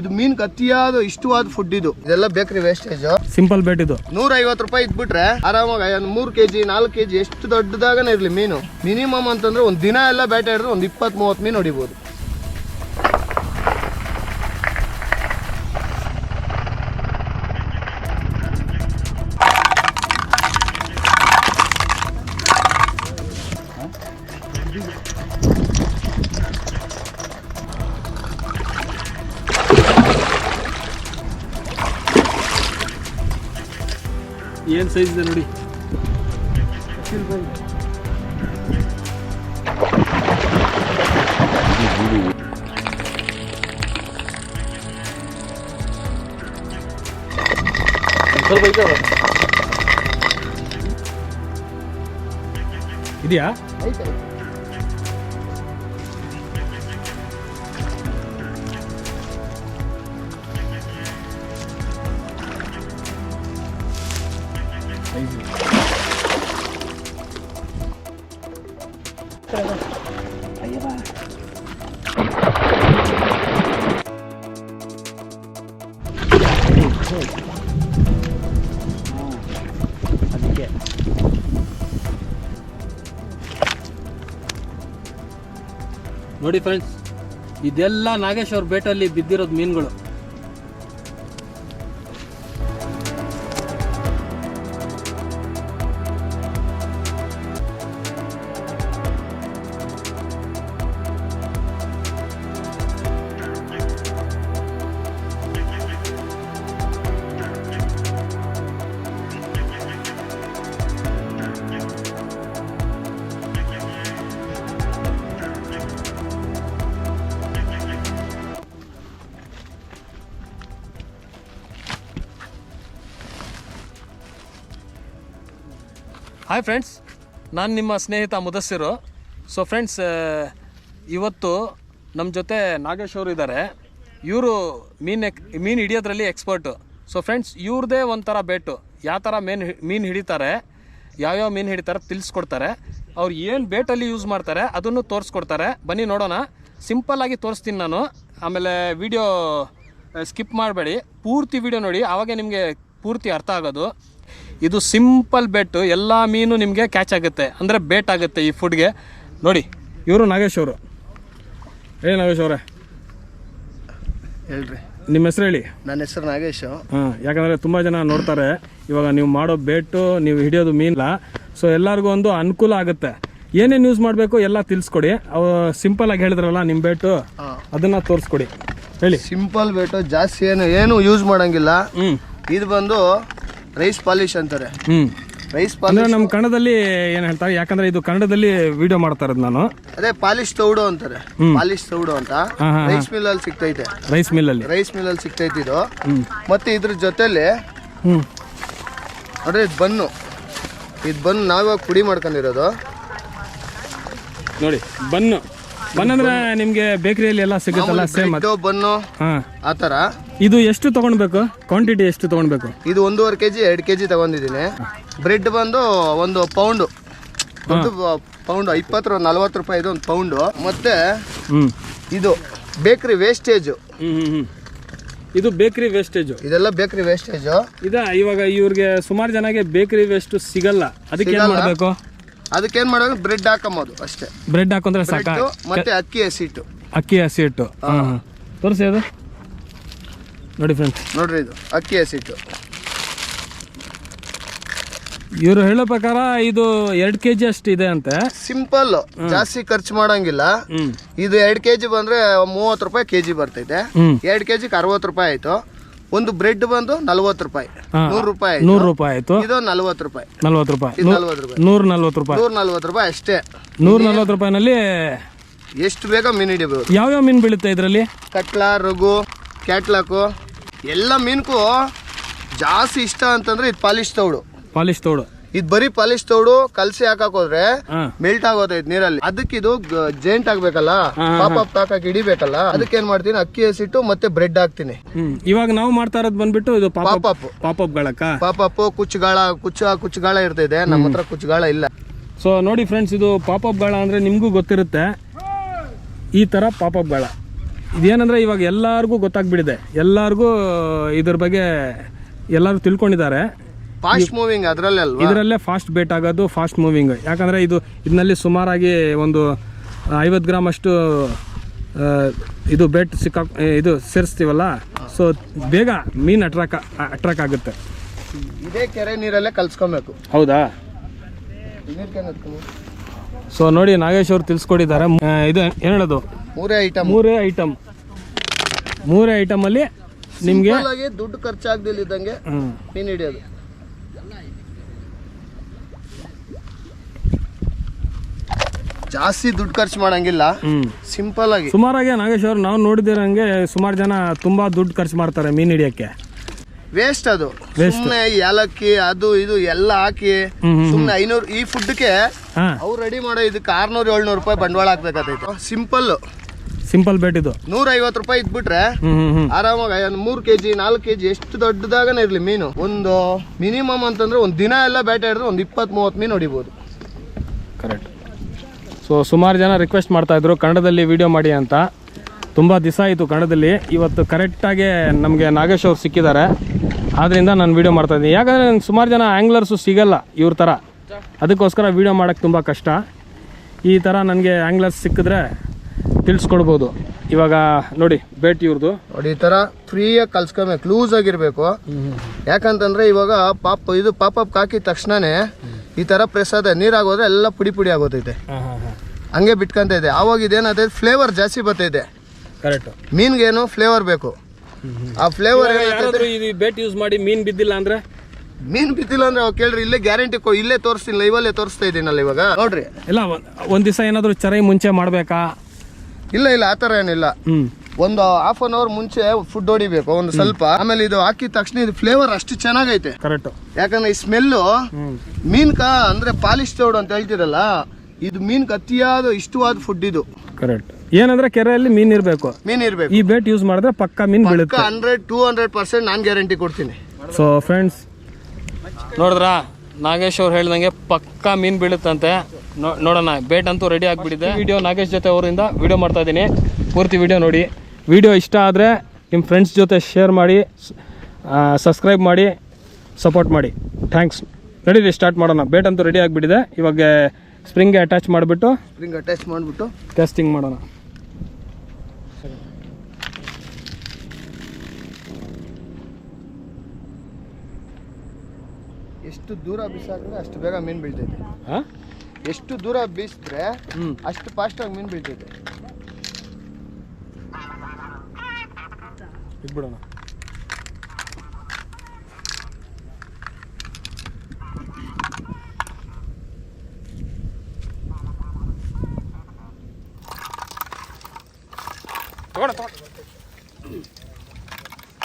ಇದು ಮೀನ್ ಅತಿಯಾದ ಇಷ್ಟವಾದ ಫುಡ್ ಇದು. ಇದೆಲ್ಲ ಬೇಕ್ರಿ ವೇಸ್ಟೇಜ್ ಸಿಂಪಲ್ ಬೇಟ್ ಇದು. ನೂರ ಐವತ್ತು ರೂಪಾಯಿ ಇದ್ಬಿಟ್ರೆ ಆರಾಮಾಗಿ ಒಂದ್ ಮೂರು ಕೆಜಿ ನಾಲ್ಕು ಕೆಜಿ ಎಷ್ಟು ದೊಡ್ಡದಾಗನೇ ಇರ್ಲಿ ಮೀನು. ಮಿನಿಮಮ್ ಅಂತಂದ್ರೆ ಒಂದು ದಿನ ಎಲ್ಲ ಬೇಟೆ ಹಿಡಿದ್ರೆ ಒಂದು ಇಪ್ಪತ್ ಮೂವತ್ತು ಮೀನು ಹೊಡಿಬೋದು. ಏನು ಸೈಜ್ ಇದೆ ನೋಡಿ. ಇದೆಯಾ? ನೋಡಿ ಫ್ರೆಂಡ್ಸ್ ಇದೆಲ್ಲ ನಾಗೇಶ್ ಅವ್ರ ಬೇಟಲ್ಲಿ ಬಿದ್ದಿರೋದು ಮೀನುಗಳು. ಹಾಯ್ ಫ್ರೆಂಡ್ಸ್ ನಾನು ನಿಮ್ಮ ಸ್ನೇಹಿತ ಮುದಸ್ಸಿರು. ಸೊ ಫ್ರೆಂಡ್ಸ್ ಇವತ್ತು ನಮ್ಮ ಜೊತೆ ನಾಗೇಶ್ ಅವರು ಇದ್ದಾರೆ ಇವರು ಮೀನು ಎಕ್, ಮೀನು ಹಿಡಿಯೋದ್ರಲ್ಲಿ ಎಕ್ಸ್ಪರ್ಟು ಸೊ ಫ್ರೆಂಡ್ಸ್ ಇವ್ರದ್ದೇ ಒಂಥರ ಬೇಟು. ಯಾವ ಥರ ಮೀನು ಮೀನು ಹಿಡಿತಾರೆ, ಯಾವ್ಯಾವ ಮೀನು ಹಿಡಿತಾರೆ ತಿಳಿಸ್ಕೊಡ್ತಾರೆ. ಅವ್ರು ಏನು ಬೇಟಲ್ಲಿ ಯೂಸ್ ಮಾಡ್ತಾರೆ, ಅದನ್ನು ತೋರಿಸ್ಕೊಡ್ತಾರೆ. ಬನ್ನಿ ನೋಡೋಣ. ಸಿಂಪಲ್ಲಾಗಿ ತೋರಿಸ್ತೀನಿ ನಾನು. ಆಮೇಲೆ ವಿಡಿಯೋ ಸ್ಕಿಪ್ ಮಾಡಬೇಡಿ. ಪೂರ್ತಿ ವಿಡಿಯೋ ನೋಡಿ. ಆವಾಗೇ ನಿಮಗೆ ಪೂರ್ತಿ ಅರ್ಥ ಆಗೋದು. ಇದು ಸಿಂಪಲ್ ಬೆಟ್ಟು ಎಲ್ಲ ಮೀನು ನಿಮಗೆ ಕ್ಯಾಚ್ ಆಗುತ್ತೆ. ಅಂದರೆ ಬೇಟ್ ಆಗುತ್ತೆ ಈ ಫುಡ್ಗೆ ನೋಡಿ ಇವರು ನಾಗೇಶ್ ಅವರು. ಹೇಳಿ ನಾಗೇಶ್ ಅವರೇ. ಹೇಳ್ರಿ. ನಿಮ್ಮ ಹೆಸರು ಹೇಳಿ? ನನ್ನ ಹೆಸರು ನಾಗೇಶ್. ಹಾಂ ಯಾಕಂದರೆ ತುಂಬ ಜನ ನೋಡ್ತಾರೆ ಇವಾಗ ನೀವು ಮಾಡೋ ಬೇಟು ನೀವು ಹಿಡಿಯೋದು ಮೀನಿಲ್ಲ ಸೊ ಎಲ್ಲರಿಗೂ ಒಂದು ಅನುಕೂಲ ಆಗುತ್ತೆ. ಏನೇನು ಯೂಸ್ ಮಾಡಬೇಕು ಎಲ್ಲ ತಿಳಿಸ್ಕೊಡಿ. ಅವು ಆಗಿ ಹೇಳಿದ್ರಲ್ಲ ನಿಮ್ಮ ಬೇಟು ಅದನ್ನು ತೋರಿಸ್ಕೊಡಿ. ಹೇಳಿ. ಸಿಂಪಲ್ ಬೇಟು ಜಾಸ್ತಿ ಏನು ಏನು ಯೂಸ್ ಮಾಡೋಂಗಿಲ್ಲ. ಹ್ಞೂ ಇದು ಬಂದು ರೈಸ್ ಪಾಲಿಶ್ ಅಂತಾರೆ. ಹ್ಮ್. ರೈಸ್ ಅಂದರೆ ಪಾಲಿಶ್ ನಮ್ಮ ಕನ್ನಡದಲ್ಲಿ ಏನು ಹೇಳ್ತಾರೆ? ಯಾಕಂದ್ರೆ ಇದು ಕನ್ನಡದಲ್ಲಿ ವಿಡಿಯೋ ಮಾಡ್ತಾ ಇರೋದು ನಾನು. ಅದೇ ಪಾಲಿಶ್ ತೌಡು ಅಂತಾರೆ. ಪಾಲಿಶ್ ತೌಡು ಅಂತ. ಹಾ, ಹಾ, ರೈಸ್ ಮಿಲ್ ಅಲ್ಲಿ ಸಿಗ್ತೈತೆ. ರೈಸ್ ಮಿಲ್ಲಲ್ಲಿ. ರೈಸ್ ಮಿಲ್ ಅಲ್ಲಿ ಸಿಗ್ತೈತೆ ಇದು. ಮತ್ತೆ ಇದ್ರ ಜೊತೆಲಿ ಹ್ಞೂ ನೋಡ್ರಿ ಇದು ಬನ್ನು. ಇದು ಬನ್ನು ನಾವಿವಾಗ ಪುಡಿ ಮಾಡ್ಕೊಂಡಿರೋದು. ನೋಡಿ ಬನ್ನು. ಬನ್ ಅಂದ್ರೆ ನಿಮಗೆ ಬೇಕರಿಯಲ್ಲಿ ಎಲ್ಲ ಸಿಗುತ್ತಲ್ಲ ಸೇಮ್ ಬನ್ನು ಆತರ ಇದು ಎಷ್ಟು ತಗೊಳ್ಬೇಕು ಕ್ವಾಂಟಿಟಿ ಎಷ್ಟು ತಗೊಳ್ಬೇಕು ಇದು ಒಂದೂವರೆ ಕೆ ಜಿ ಎರಡು ಕೆ ಜಿ ತಗೊಂಡಿದ್ದೀನಿ. ಬ್ರೆಡ್ ಬಂದು ಒಂದು ಪೌಂಡು. ಒಂದು ಪೌಂಡು ಇಪ್ಪತ್ತು ನಲ್ವತ್ತು ರೂಪಾಯಿ ಇದು ಒಂದು ಪೌಂಡು. ಮತ್ತೆ ಇದು ಬೇಕರಿ ವೇಸ್ಟೇಜು. ಇದು ಬೇಕರಿ ವೇಸ್ಟೇಜು. ಇದೆಲ್ಲ ಬೇಕರಿ ವೇಸ್ಟೇಜು. ಇದ ಇವಾಗ ಇವ್ರಿಗೆ ಸುಮಾರು ಜನಗೆ ಬೇಕರಿ ವೇಸ್ಟ್ ಸಿಗಲ್ಲ. ಅದಕ್ಕೆ ಏನು ಮಾಡಬೇಕು? ಅದಕ್ಕೇನು ಮಾಡೋದು? ಬ್ರೆಡ್ ಹಾಕೊಂಬೋದು ಅಷ್ಟೇ. ಬ್ರೆಡ್ ಹಾಕೊಂಡ್ರೆ ಸಾಕು? ಮತ್ತೆ ಅಕ್ಕಿ ಹಸಿಟ್ಟು ಅಕ್ಕಿ ಹಸಿ ಹಿಟ್ಟು. ತೋರಿಸಿ ಅದು. ನೋಡಿ ಫ್ರೆಂಡ್ಸ್ ನೋಡ್ರಿ ಇದು ಅಕ್ಕಿ ಹಸಿಟ್ಟು ಇವರು ಹೇಳೋ ಪ್ರಕಾರ ಇದು ಎರಡ್ ಕೆ ಜಿ ಅಷ್ಟು ಇದೆ ಅಂತೆ. ಸಿಂಪಲ್ ಜಾಸ್ತಿ ಖರ್ಚು ಮಾಡಂಗಿಲ್ಲ. ಇದು ಎರಡ್ ಕೆಜಿ ಬಂದ್ರೆ ಮೂವತ್ತು ರೂಪಾಯಿ ಕೆಜಿ ಬರ್ತೈತೆ. ಎರಡ್ ಎರಡು ಕೆ ಜಿಗೆ ಅರವತ್ತು ರೂಪಾಯಿ ಆಯ್ತು. ಒಂದು ಬ್ರೆಡ್ ಬಂದು ನಲ್ವತ್ತು ರೂಪಾಯಿ. ಹಾ. ನೂರು ರೂಪಾಯಿ ಆಯ್ತು. ನೂರು ರೂಪಾಯಿ ಆಯ್ತು. ಇದು ನಲ್ವತ್ತು ರೂಪಾಯಿ. ನಲ್ವತ್ತು ರೂಪಾಯಿ. ಇದು ನಲ್ವತ್ತು ರೂಪಾಯಿ. ನೂರ ನಲ್ವತ್ತು ರೂಪಾಯಿ. ನೂರ ನಲ್ವತ್ತು ರೂಪಾಯಿ ಅಷ್ಟೇ. ನೂರ ನಲ್ವತ್ತು ರೂಪಾಯಿನಲ್ಲಿ ಎಷ್ಟು ಬೇಗ ಮೀನು ಹಿಡಿಬೋದು? ಯಾವ್ಯಾವ ಮೀನು ಬೀಳುತ್ತೆ ಇದರಲ್ಲಿ? ಕಟ್ಲ ರಘು ಕ್ಯಾಟ್ಲಾಕು ಎಲ್ಲ ಮೀನ್ಕು ಜಾಸ್ತಿ ಇಷ್ಟ ಅಂತಂದ್ರೆ ಇದು ಪಾಲಿಶ್ ತೌಡು. ಪಾಲಿಶ್ ತೋಡು. ಇದು ಬರೀ ಪಾಲಿಶ್ ತೋಡು ಕಲ್ಸಿ ಹಾಕಕ್ ಹೋದ್ರೆ ಮೆಲ್ಟ್ ಆಗೋದೈತ್ ನೀರಲ್ಲಿ. ಅದಕ್ಕೆ ಇದು ಜೇಂಟ್ ಆಗ್ಬೇಕಲ್ಲ? ಪಾಪ್ ಅಪ್ ಹಾಕಕ್ ಹಿಡಿಬೇಕಲ್ಲ? ಅದಕ್ಕೆ ಏನ್ ಮಾಡ್ತೀನಿ ಅಕ್ಕಿ ಹಸಿಟ್ಟು ಮತ್ತೆ ಬ್ರೆಡ್ ಹಾಕ್ತೀನಿ. ಇವಾಗ ನಾವು ಮಾಡ್ತಾ ಇರೋದು ಬಂದ್ಬಿಟ್ಟು ಇದು ಪಾಪ ಪಾಪ್ ಅಪ್ ಪಾಪಪ್ ಗಳಕ್ಕ? ಪಾಪ್ ಅಪ್ ಕುಚ್ಚುಗಾಳ ಕುಚ್ಚ ಕುಚ್ಚುಗಾಳ ಇರ್ತೈತೆ. ನಮ್ಮ ಹತ್ರ ಕುಚ್ಚುಗಾಳ ಇಲ್ಲ. ಸೊ ನೋಡಿ ಫ್ರೆಂಡ್ಸ್ ಇದು ಪಾಪಪ್ ಗಾಳ ಅಂದ್ರೆ ನಿಮ್ಗೂ ಗೊತ್ತಿರುತ್ತೆ. ಈ ತರ ಪಾಪಪ್ ಗಾಳ. ಇದೇನಂದ್ರೆ ಇವಾಗ ಎಲ್ಲರಿಗೂ ಗೊತ್ತಾಗ್ಬಿಡಿದೆ ಎಲ್ಲರಿಗೂ ಇದ್ರ ಬಗ್ಗೆ ಎಲ್ಲರೂ ತಿಳ್ಕೊಂಡಿದ್ದಾರೆ. ಫಾಸ್ಟ್ ಮೂವಿಂಗ್ ಅದರಲ್ಲೇ ಅಲ್ವಾ? ಇದರಲ್ಲೇ ಫಾಸ್ಟ್ ಬೇಟ್ ಆಗೋದು ಫಾಸ್ಟ್ ಮೂವಿಂಗ್ ಯಾಕಂದರೆ ಇದು ಇದರಲ್ಲಿ ಸುಮಾರಾಗಿ ಒಂದು ಐವತ್ತು ಗ್ರಾಮ್ ಅಷ್ಟು ಇದು ಬೆಟ್ ಸಿಕ್ಕ ಇದು ಸೇರಿಸ್ತೀವಲ್ಲ? ಸೊ ಬೇಗ ಮೀನು ಅಟ್ರಾಕ್ ಅಟ್ರಾಕ್ ಆಗುತ್ತೆ. ಇದೇ ಕೆರೆ ನೀರಲ್ಲೇ ಕಲ್ಸ್ಕೊಬೇಕು. ಹೌದಾ? ಸೊ ನೋಡಿ ನಾಗೇಶ್ ಅವ್ರು ತಿಳಿಸ್ಕೊಟ್ಟಿದ್ದಾರೆ. ಇದು ಏನು ಹೇಳೋದು ಮೂರೇ ಐಟಮ್ ಮೂರೇ ಐಟಮ್ ಮೂರೇ ಐಟಮಲ್ಲಿ ನಿಮಗೆ ನಿಮ್ಗೆ ದುಡ್ಡು ಖರ್ಚಾಗ್ದಿಲ್ಲಿದ್ದಂಗೆ ಮೀನ್ ಹಿಡಿಯೋದು. ಜಾಸ್ತಿ ದುಡ್ಡು ಖರ್ಚು ಮಾಡಂಗಿಲ್ಲ. ಸಿಂಪಲ್ ಆಗಿ. ಸುಮಾರಾಗಿ ನಾಗೇಶ್ ಅವ್ರು ನಾವು ನೋಡಿದಿರಂಗೆ ಸುಮಾರು ಜನ ತುಂಬಾ ದುಡ್ಡು ಖರ್ಚು ಮಾಡ್ತಾರೆ ಮೀನ್ ಹಿಡಿಯಕ್ಕೆ. ವೇಸ್ಟ್ ಅದು. ಸುಮ್ಮನೆ ಏಲಕ್ಕಿ ಅದು ಇದು ಎಲ್ಲ ಹಾಕಿ ಸುಮ್ಮನೆ ಐನೂರು ಈ ಫುಡ್ಗೆ ಅವ್ರು ರೆಡಿ ಮಾಡೋ ಇದಕ್ಕೆ ಆರ್ನೂರು ಏಳ್ನೂರು ರೂಪಾಯಿ ಬಂಡವಾಳ ಹಾಕ್ಬೇಕಾಗ್ತೈತೆ ಸಿಂಪಲ್ ಸಿಂಪಲ್ ಬೇಟ್ ಇದು. ನೂರ ಐವತ್ತು ರೂಪಾಯಿ ಇದ್ಬಿಟ್ರೆ ಆರಾಮಾಗಿ ಒಂದು ಕೆಜಿ ನಾಲ್ಕು ಕೆಜಿ ಎಷ್ಟು ದೊಡ್ಡದಾಗನೇ ಇರಲಿ ಮೀನು. ಒಂದು ಮಿನಿಮಮ್ ಅಂತಂದ್ರೆ ಒಂದು ದಿನ ಎಲ್ಲ ಬೇಟೆ ಹಿಡಿದ್ರೆ ಒಂದು ಇಪ್ಪತ್ ಮೂವತ್ತು ಮೀನು ಹೊಡಿಬಹುದು ಕರೆಕ್ಟ್ ಸೊ ಸುಮಾರು ಜನ ರಿಕ್ವೆಸ್ಟ್ ಮಾಡ್ತಾ ಇದ್ರು ಕನ್ನಡದಲ್ಲಿ ವಿಡಿಯೋ ಮಾಡಿ ಅಂತ. ತುಂಬ ದಿವಸ ಆಯಿತು ಕನ್ನಡದಲ್ಲಿ. ಇವತ್ತು ಕರೆಕ್ಟಾಗಿ ನಮಗೆ ನಾಗೇಶ್ ಅವ್ರು ಸಿಕ್ಕಿದ್ದಾರೆ. ಆದ್ದರಿಂದ ನಾನು ವೀಡಿಯೋ ಮಾಡ್ತಾ ಇದ್ದೀನಿ. ಯಾಕಂದರೆ ನಂಗೆ ಸುಮಾರು ಜನ ಆ್ಯಂಗ್ಲರ್ಸು ಸಿಗಲ್ಲ ಇವ್ರ ಥರ ಅದಕ್ಕೋಸ್ಕರ ವೀಡಿಯೋ ಮಾಡೋಕ್ಕೆ ತುಂಬ ಕಷ್ಟ. ಈ ಥರ ನನಗೆ ಆ್ಯಂಗ್ಲರ್ಸ್ ಸಿಕ್ಕಿದ್ರೆ ತಿಳಿಸ್ಕೊಡ್ಬೋದು ಇವಾಗ ನೋಡಿ ಬೇಟ್ ಇವ್ರದ್ದು ನೋಡಿ ಈ ಥರ ಫ್ರೀಯಾಗಿ ಕಲ್ಸ್ಕೊಬೇಕು ಲೂಸ್ ಆಗಿರಬೇಕು. ಯಾಕಂತಂದರೆ ಇವಾಗ ಪಾಪ ಇದು ಪಾಪಪ್ ಹಾಕಿದ ತಕ್ಷಣನೇ ಈ ಥರ ಪ್ರೆಸ್ ಅದೇ ನೀರಾಗೋದ್ರೆ ಎಲ್ಲ ಪುಡಿ ಪುಡಿ ಆಗೋತೈತೆ. ಹಂಗೆ ಬಿಟ್ಕೊಂತ ಇದೆ. ಆವಾಗ ಇದೇನಾಗ್ತೈತೆ ಫ್ಲೇವರ್ ಜಾಸ್ತಿ ಬರ್ತೈತೆ. ಕರೆಕ್ಟು ಮೀನ್ಗೇನು ಫ್ಲೇವರ್ ಬೇಕು. ಆ ಫ್ಲೇವರ್ ಇದು ಬೇಟ್ ಯೂಸ್ ಮಾಡಿ ಮೀನು ಬಿದ್ದಿಲ್ಲ ಅಂದ್ರೆ? ಮೀನ್ ಬಿದ್ದಿಲ್ಲ ಅಂದ್ರೆ ಅವ್ ಕೇಳ್ರಿ ಇಲ್ಲೇ ಗ್ಯಾರಂಟಿ ಕೊ ಇಲ್ಲೇ ತೋರಿಸ್ತೀನಿ ಲೈವಲ್ಲೇ ತೋರಿಸ್ತಾ ಇದ್ದೀನಲ್ಲ ಇವಾಗ. ನೋಡ್ರಿ. ಇಲ್ಲ ಒಂದ್ ದಿವಸ ಏನಾದ್ರು ಚರೈ ಮುಂಚೆ ಮಾಡಬೇಕಾ? ಇಲ್ಲ ಇಲ್ಲ ಆ ಥರ ಏನಿಲ್ಲ. ಹ್ಞೂ ಒಂದು ಹಾಫ್ ಅನ್ ಅವರ್ ಮುಂಚೆ ಫುಡ್ ಹೊಡಿಬೇಕು ಒಂದು ಸ್ವಲ್ಪ. ಆಮೇಲೆ ಇದು ಹಾಕಿದ ತಕ್ಷಣ ಇದು ಫ್ಲೇವರ್ ಅಷ್ಟು ಚೆನ್ನಾಗೈತೆ. ಕರೆಕ್ಟ್ ಯಾಕಂದ್ರೆ ಈ ಸ್ಮೆಲ್ಲು ಮೀನ್ ಮೀನ್ಕ ಅಂದ್ರೆ ಪಾಲಿಶ್ ತೌಡ್ ಅಂತ ಹೇಳ್ತಿರಲ್ಲ ಇದು ಮೀನ್ಗೆ ಅತಿಯಾದ ಇಷ್ಟವಾದ ಫುಡ್ ಇದು. ಕರೆಕ್ಟ್ ಏನಂದ್ರೆ ಕೆರೆಯಲ್ಲಿ ಮೀನ್ ಇರಬೇಕು. ಮೀನ್ ಇರಬೇಕು. ಈ ಬೇಟ್ ಯೂಸ್ ಮಾಡಿದ್ರೆ ಪಕ್ಕ ಮೀನ್ ಬೀಳುತ್ತೆ. ಹಂಡ್ರೆಡ್ ಟೂ ಹಂಡ್ರೆಡ್ ಪರ್ಸೆಂಟ್ ನಾನು ಗ್ಯಾರಂಟಿ ಕೊಡ್ತೀನಿ. ಸೊ ಫ್ರೆಂಡ್ಸ್ ನೋಡಿದ್ರಾ? ನಾಗೇಶ್ ಅವ್ರು ಹೇಳ್ದಂಗೆ ಪಕ್ಕ ಮೀನ್ ಬೀಳುತ್ತಂತೆ. ನೋ- ನೋಡೋಣ ಬೇಟ್ ಅಂತೂ ರೆಡಿ ಆಗಿಬಿಟ್ಟಿದೆ. ವಿಡಿಯೋ ನಾಗೇಶ್ ಜೊತೆ ಅವರಿಂದ ವಿಡಿಯೋ ಮಾಡ್ತಾ ಇದ್ದೀನಿ. ಪೂರ್ತಿ ವಿಡಿಯೋ ನೋಡಿ. ವಿಡಿಯೋ ಇಷ್ಟ ಆದರೆ ನಿಮ್ಮ ಫ್ರೆಂಡ್ಸ್ ಜೊತೆ ಶೇರ್ ಮಾಡಿ ಸಬ್ಸ್ಕ್ರೈಬ್ ಮಾಡಿ ಸಪೋರ್ಟ್ ಮಾಡಿ. ಥ್ಯಾಂಕ್ಸ್ ನಡೀರಿ ಸ್ಟಾರ್ಟ್ ಮಾಡೋಣ. ಬೇಟ್ ಅಂತೂ ರೆಡಿ ಆಗಿಬಿಟ್ಟಿದೆ. ಇವಾಗ ಸ್ಪ್ರಿಂಗ್ಗೆ ಅಟ್ಯಾಚ್ ಮಾಡಿಬಿಟ್ಟು ಸ್ಪ್ರಿಂಗ್ ಅಟ್ಯಾಚ್ ಮಾಡಿಬಿಟ್ಟು ಟೆಸ್ಟಿಂಗ್ ಮಾಡೋಣ. ಎಷ್ಟು ದೂರ ಬಿಸಾಕಂದ್ರೆ ಅಷ್ಟು ಬೇಗ ಮೀನ್ ಬೀಳ್ತೈತೆ. ಹಾಂ? ಎಷ್ಟು ದೂರ ಬೀಸಿದ್ರೆ ಅಷ್ಟು ಫಾಸ್ಟಾಗಿ ಮೀನ್ ಬೀಳ್ತೈತೆ. ಇಟ್ಬಿಡೋಣ. ತಗೋಣ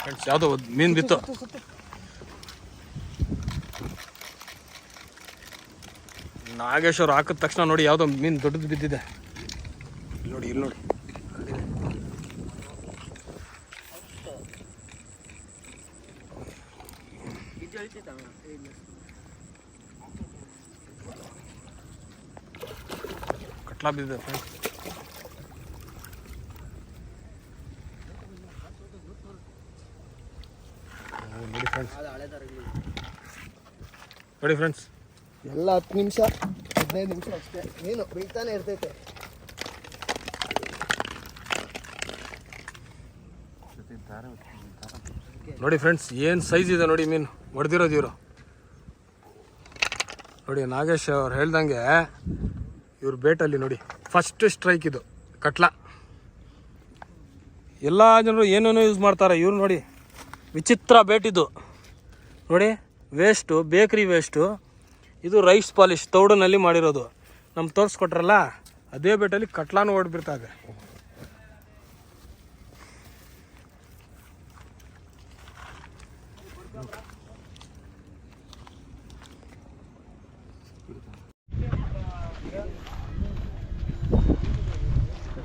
ಫ್ರೆಂಡ್ಸ್ ಯಾವುದೋ ಮೀನು ಬಿತ್ತು. ನಾಗೇಶ್ವರ್ ಹಾಕಿದ ತಕ್ಷಣ ನೋಡಿ ಯಾವುದೋ ಮೀನು ದೊಡ್ಡದು ಬಿದ್ದಿದೆ. ಇಲ್ಲಿ ನೋಡಿ ಇಲ್ಲಿ ನೋಡಿ. ಕಟ್ಲಾ ಬಿದ್ದಿದೆ ಫ್ರೆಂಡ್ಸ್ ನೋಡಿ ಫ್ರೆಂಡ್ಸ್ ನೋಡಿ ಫ್ರೆಂಡ್ಸ್ ಎಲ್ಲ ಹತ್ತು ನಿಮಿಷ ಹದಿನೈದು ನಿಮಿಷ ಅಷ್ಟೇ. ಮೀನು ಬೀಳ್ತಾನೆ ಇರ್ತೈತೆ. ನೋಡಿ ಫ್ರೆಂಡ್ಸ್ ಏನು ಸೈಜ್ ಇದೆ ನೋಡಿ ಮೀನು. ಹೊಡೆದಿರೋದು ಇವರು. ನೋಡಿ ನಾಗೇಶ್ ಅವ್ರು ಹೇಳ್ದಂಗೆ ಇವ್ರ ಬೇಟಲ್ಲಿ ನೋಡಿ. ಫಸ್ಟ್ ಸ್ಟ್ರೈಕ್ ಇದು. ಕಟ್ಲ. ಎಲ್ಲ ಜನರು ಏನೇನೋ ಯೂಸ್ ಮಾಡ್ತಾರೆ, ಇವ್ರು ನೋಡಿ. ವಿಚಿತ್ರ ಬೇಟಿದು ಇದು. ನೋಡಿ ವೇಸ್ಟು ಬೇಕ್ರಿ ವೇಸ್ಟು ಇದು ರೈಸ್ ಪಾಲಿಶ್ ತೌಡನಲ್ಲಿ ಮಾಡಿರೋದು. ನಮ್ಗೆ ತೋರಿಸ್ಕೊಟ್ರಲ್ಲ, ಅದೇ ಬೇಟಲ್ಲಿ ಕಟ್ಲಾನು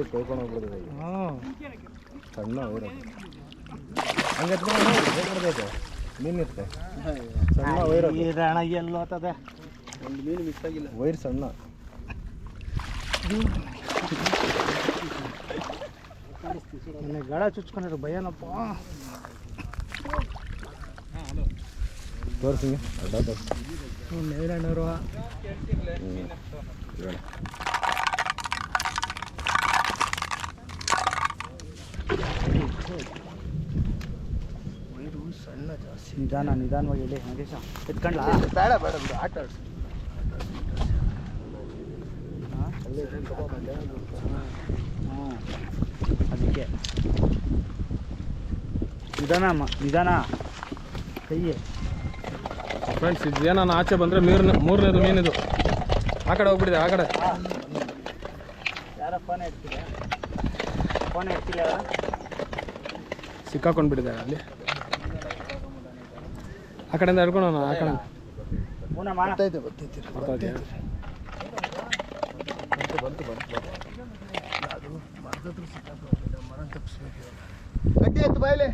ವೈರ್ ಕೊಯ್ಕೊಂಡು ಹೋಗ್ಬಿಡ್ತದೆ ಈಗ. ಸಣ್ಣ ವೈರ್ ಅದು. ಹಂಗೆ ಎತ್ಕೊಂಡು ಹೋಗು, ಮೀನು ಇರುತ್ತೆ. ಸಣ್ಣ ವೈರ್ ಅದು. ಅಣ್ಣ ಎಲ್ಲೋ ಒಂದು ಮೀನು ಮಿಸ್ ಆಗಿಲ್ಲ. ವೈರ್ ಸಣ್ಣ. ನನಗೆ ಗಾಳ ಚುಚ್ಕೊಂಡಿರೋ ಭಯನಪ್ಪ. ತೋರಿಸಿ. ಅಡ್ಡ ತೋರಿಸಿ. ನೇರಣ್ಣವರು ಸಣ್ಣ ಜಾಸ್ತಿ ನಿಧಾನ ನಿಧಾನವಾಗಿ ಹೇಳಿ ನಾಗೇಶ. ಎತ್ಕೊಂಡ್ಲಾ? ಬೇಡ ಬೇಡ ಬಿಡು ಆಟ ಆಡ್ಸು. ಹಾಂ? ಅದಕ್ಕೆ. ನಿಧಾನ ಅಮ್ಮ ನಿಧಾನ. ಕೈಯೇ. ಫ್ರೆಂಡ್ಸ್ ಇದು ನಾನು ಆಚೆ ಬಂದರೆ ಮೀರ್ನ ಮೂರನೇದು ಮೀನಿದು. ಆ ಕಡೆ ಹೋಗ್ಬಿಡಿದೆ ಆ ಕಡೆ. ಯಾರ ಫೋನ್ ಇಡ್ತೀರ ಫೋನ್ ಇಡ್ತಿಲ್ಲ ಬಿಟ್ಟಿದ್ದಾರೆ ಅಲ್ಲಿ. ಆ ಕಡೆಯಿಂದ ಹೇಳ್ಕೊಂಡು ಆ ಕಡೆ. ಕಡ್ಡಿ ಎತ್ತು ಬಾಯಲೆ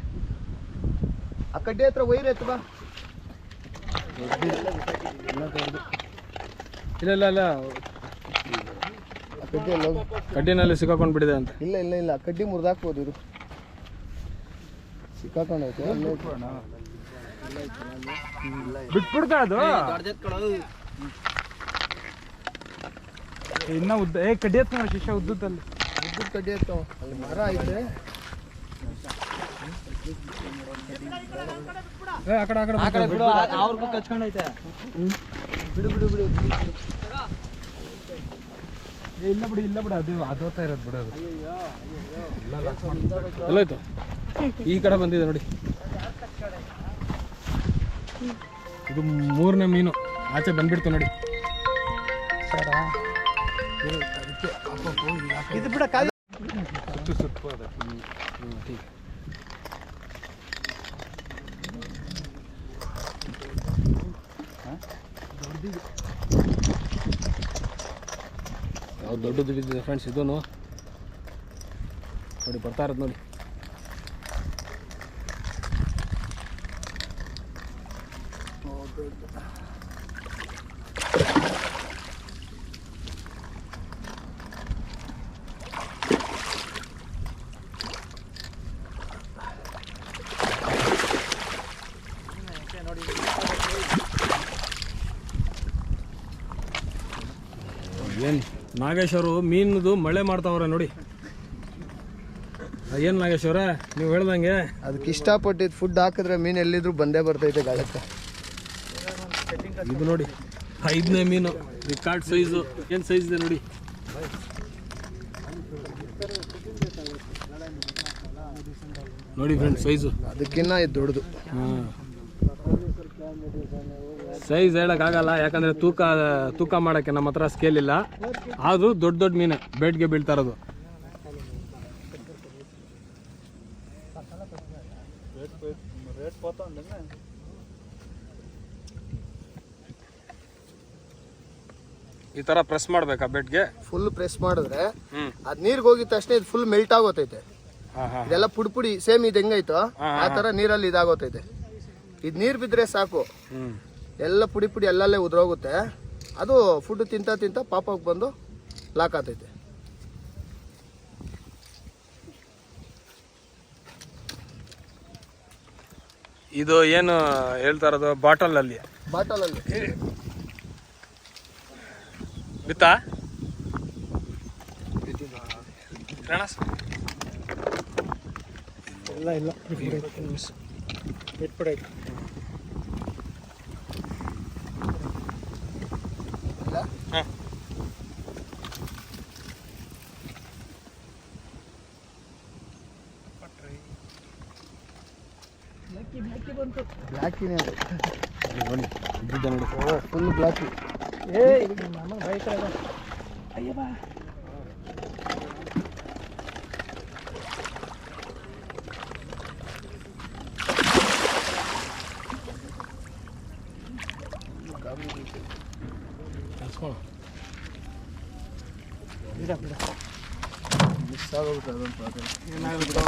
ಆ ಕಡ್ಡಿ ಹತ್ರ ವೈರ್ ಎತ್ತು ಬಾ. ಇಲ್ಲ ಇಲ್ಲ ಇಲ್ಲ. ಆ ಕಡ್ಡಿ ಸಿಕ್ಕಾಕೊಂಡು ಬಿಟ್ಟಿದೆ ಕಡ್ಡಿನಲ್ಲಿ ಸಿಕ್ಕಾಕೊಂಡ್ಬಿಟ್ಟಿದೆ ಅಂತ. ಇಲ್ಲ ಇಲ್ಲ ಇಲ್ಲ. ಕಡ್ಡಿ ಮುರಿದಾಕ್ಬೋದು ಇರು. ಅದು? ಇನ್ನ ಉದ್ದ ಏ ಕಡ್ಡಿ ಎತ್ತ ನೋಡಿ ಶಿಷ್ಯ ಉದ್ದದಲ್ಲಿ ಉದ್ದದ ಕಡ್ಡಿ ಎತ್ತು. ಅಲ್ಲಿ ಮರ ಐತೆ. ಏ, ಆ ಕಡೆ ಆ ಕಡೆ ಬಿಡು. ಅವ್ರಿಗೂ ಕಚ್ಕೊಂಡೈತೆ. ಬಿಡು ಬಿಡು ಬಿಡು. ಏ, ಇಲ್ಲ ಬಿಡಿ ಇಲ್ಲ ಬಿಡಿ. ಅದು ಅದೋತಾ ಇರೋದು ಬಿಡೋದು ಎಲ್ಲೋಯ್ತು? ಈ ಕಡೆ ಬಂದಿದೆ ನೋಡಿ. ಇದು ಮೂರನೇ ಮೀನು. ಆಚೆ ಬಂದ್ಬಿಡ್ತು ನೋಡಿ. ಸುತ್ತು ಸುತ್ತು ಅದೇ ಯಾವ ದೊಡ್ಡದು ಬಿದ್ದಿದೆ ಫ್ರೆಂಡ್ಸ್ ಇದೂ ನೋಡಿ ಬರ್ತಾ ಇರೋದು ನೋಡಿ ಏನು ನಾಗೇಶ್ ಅವರು ಮೀನುದು ಮಳೆ ಮಾಡ್ತಾವ್ರೆ ನೋಡಿ. ಏನು ನಾಗೇಶ್ ಅವರೇ ನೀವು ಹೇಳ್ದಂಗೆ? ಅದಕ್ಕೆ ಇಷ್ಟಪಟ್ಟಿದ್ದು ಫುಡ್ ಹಾಕಿದ್ರೆ ಮೀನು ಎಲ್ಲಿದ್ರು ಬಂದೇ ಬರ್ತೈತೆ ಗಾಳಕ್ಕೆ ಇದು ನೋಡಿ ಐದನೇ ಮೀನು ರಿಕಾರ್ಡ್ ಸೈಜು ಏನು ಸೈಜ್ ಇದೆ ನೋಡಿ. ನೋಡಿ ಫ್ರೆಂಡ್ ಸೈಜು ಅದಕ್ಕಿನ್ನ ಇದು ದೊಡ್ಡದು. ಹಾಂ. ಸೈಜ್ ಹೇಳೋಕ್ಕಾಗಲ್ಲ ಯಾಕಂದ್ರೆ ತೂಕ ತೂಕ ಮಾಡಕ್ಕೆ ನಮ್ಮ ಹತ್ರ ಸ್ಕೇಲ್ ಇಲ್ಲ. ಆದರೂ ದೊಡ್ಡ ದೊಡ್ಡ ಮೀನು ಬೆಡ್ಗೆ ಬೀಳ್ತಾ ಇರೋದು. ಈ ತರ ಪ್ರೆಸ್ ಮಾಡ್ಬೇಕಾ ಬೆಡ್ಗೆ? ಫುಲ್ ಪ್ರೆಸ್ ಮಾಡಿದ್ರೆ ಅದ್ ನೀರ್ಗೆ ಹೋಗಿದ ತಕ್ಷಣ ಇದು ಫುಲ್ ಮೆಲ್ಟ್ ಆಗೋತೈತೆ. ಇದೆಲ್ಲ ಪುಡಿ ಪುಡಿ ಸೇಮ್ ಇದು ಹೆಂಗೈತೋ ಆ ತರ ನೀರಲ್ಲಿ ಇದಾಗೋತೈತೆ. ಇದು ನೀರ್ ಬಿದ್ರೆ ಸಾಕು. ಎಲ್ಲ ಪುಡಿ ಪುಡಿ ಎಲ್ಲಲ್ಲೇ ಉದುರೋಗುತ್ತೆ. ಅದು ಫುಡ್ ತಿಂತ ತಿಂತ ಪಾಪಕ್ಕೆ ಬಂದು ಲಾಕ್ ಆಗ್ತೈತೆ. ಇದು ಏನು ಹೇಳ್ತಾ ಇರೋದು? ಬಾಟಲಲ್ಲಿ. ಬಾಟಲಲ್ಲಿ. ಬಿತ್ತಾ? ಇಲ್ಲ ಇಲ್ಲ. ಬ್ಲ್ಯಾಕಿನೇ ಅದು ಇದ್ದಿದ್ದ ನೋಡಿ ಓ ಫುಲ್ ಬ್ಲ್ಯಾಕ್ ಏ ನಮ್ಮ ಬೈಕ್ ಅಯ್ಯಪ್ಪ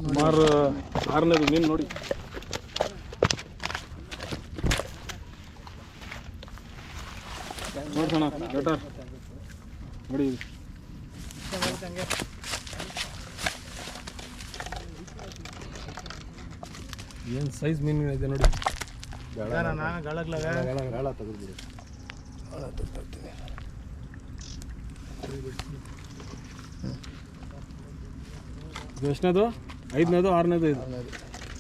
ಸುಮಾರು ಆರನೇದು ಮೀನು ನೋಡಿ ನೋಡ್ಸೋಣ ಬೆಟರ್ ನೋಡಿ. ಇದು. ಹಂಗೆ ಏನು ಸೈಜ್ ಮೀನು ಇದೆ ನೋಡಿ ಗಾಳ ಇದು ಎಷ್ಟನೇದು? ಐದನೇದು ಆರನೇದು ಇದು?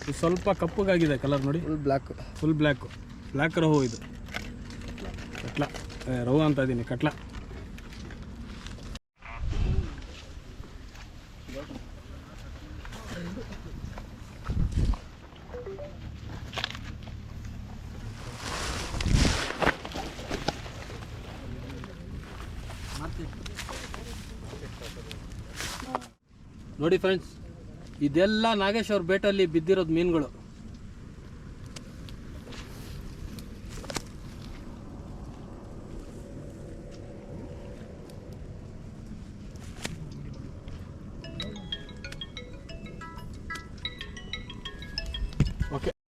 ಇದು ಸ್ವಲ್ಪ ಕಪ್ಪಗಾಗಿದೆ ಕಲರ್ ನೋಡಿ. Full black full black black rohu ಇದು. ಕಟ್ಲ. ರಹು ಅಂತ ಇದ್ದೀನಿ ಕಟ್ಲ. ನೋಡಿ ಫ್ರೆಂಡ್ಸ್ ಇದೆಲ್ಲ ನಾಗೇಶ್ ಅವ್ರ ಬೇಟಲ್ಲಿ ಬಿದ್ದಿರೋದು ಮೀನುಗಳು.